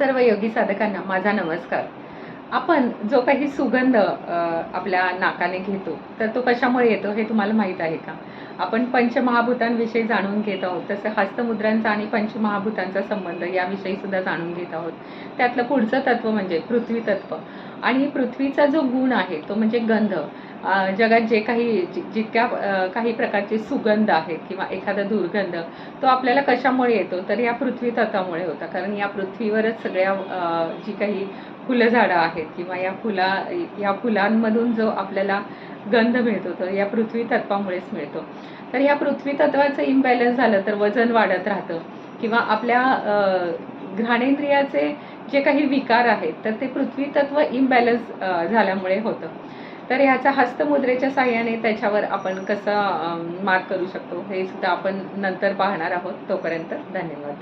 सर्व योगी साधकांना माझा नमस्कार. आपण जो काही सुगंध आपल्या नाकाने घेतो तर तो कशामुळे येतो हे तुम्हाला माहीत आहे का? आपण पंचमहाभूतांविषयी जाणून घेत आहोत तसं हस्तमुद्रांचा आणि पंचमहाभूतांचा संबंध याविषयी सुद्धा जाणून घेत आहोत. त्यातलं पुढचं तत्व म्हणजे पृथ्वी तत्व. आणि पृथ्वीचा जो गुण आहे तो म्हणजे गंध. जगात जे काही जि- जितक्या काही प्रकारचे सुगंध आहेत किंवा एखादा दुर्गंध तो आपल्याला कशामुळे येतो? तर या पृथ्वी तत्वामुळे होता. कारण या पृथ्वीवरच सगळ्या जी काही फुलझाडं आहेत किंवा या फुला या फुलांमधून जो आपल्याला गंध मिळतो तर या पृथ्वी तत्वामुळेच मिळतो. तर या पृथ्वी तत्वाचं इम्बॅलन्स झालं तर वजन वाढत राहतं किंवा आपल्या घ्राणेंद्रियाचे जे काही विकार आहेत तर ते पृथ्वी तत्व इम्बॅलन्स झाल्यामुळे होतं. तर ह्याचा हस्तमुद्रेच्या साह्याने त्याच्यावर आपण कसं मात करू शकतो हे सुद्धा आपण नंतर पाहणार आहोत. तोपर्यंत धन्यवाद.